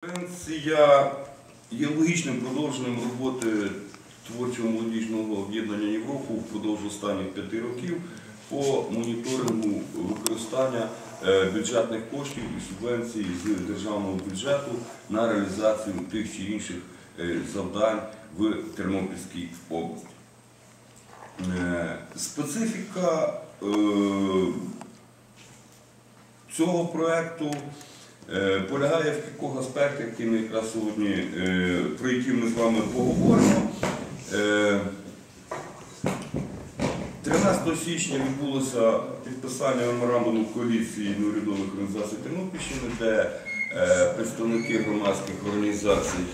Конференція є логічним продовженням роботи творчого молодіжного об'єднання Європу впродовж останніх п'яти років по моніторингу використання е, бюджетних коштів і субвенцій з державного бюджету на реалізацію тих чи інших е, завдань в Тернопільській області. Е, Специфіка цього проєкту полягає в кількох аспектах, які ми якраз сьогодні, е, про які ми з вами поговоримо. Е, 13 січня відбулося підписання меморандуму коаліції неурядових організацій Тернопільщини, де е, представники громадських організацій,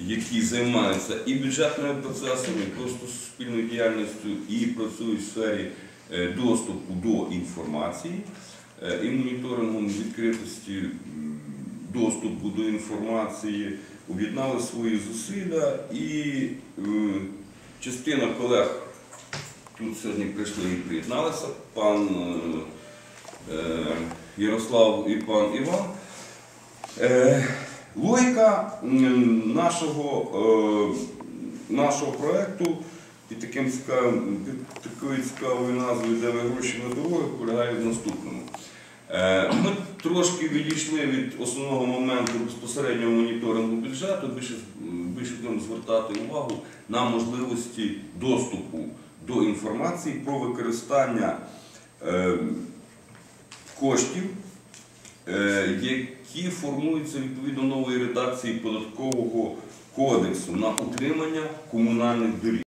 які займаються і бюджетними процесами, і просто суспільною діяльністю, і працюють в сфері е, доступу до інформації е, і моніторингом відкритості доступу до інформації, об'єднали свої зусилля і е, частина колег тут сьогодні прийшли і приєдналися, пан е, е, Ярослав і пан Іван. Е, Логіка нашого, е, нашого проєкту і таким такою цікавою назвою «Де ви гроші на дороги» полягає в наступному. Е, Ми трошки відійшли від основного моменту безпосереднього моніторингу бюджету, більше, більше будемо звертати увагу на можливості доступу до інформації про використання е, коштів, е, які формуються відповідно нової редакції податкового кодексу на утримання комунальних доріг.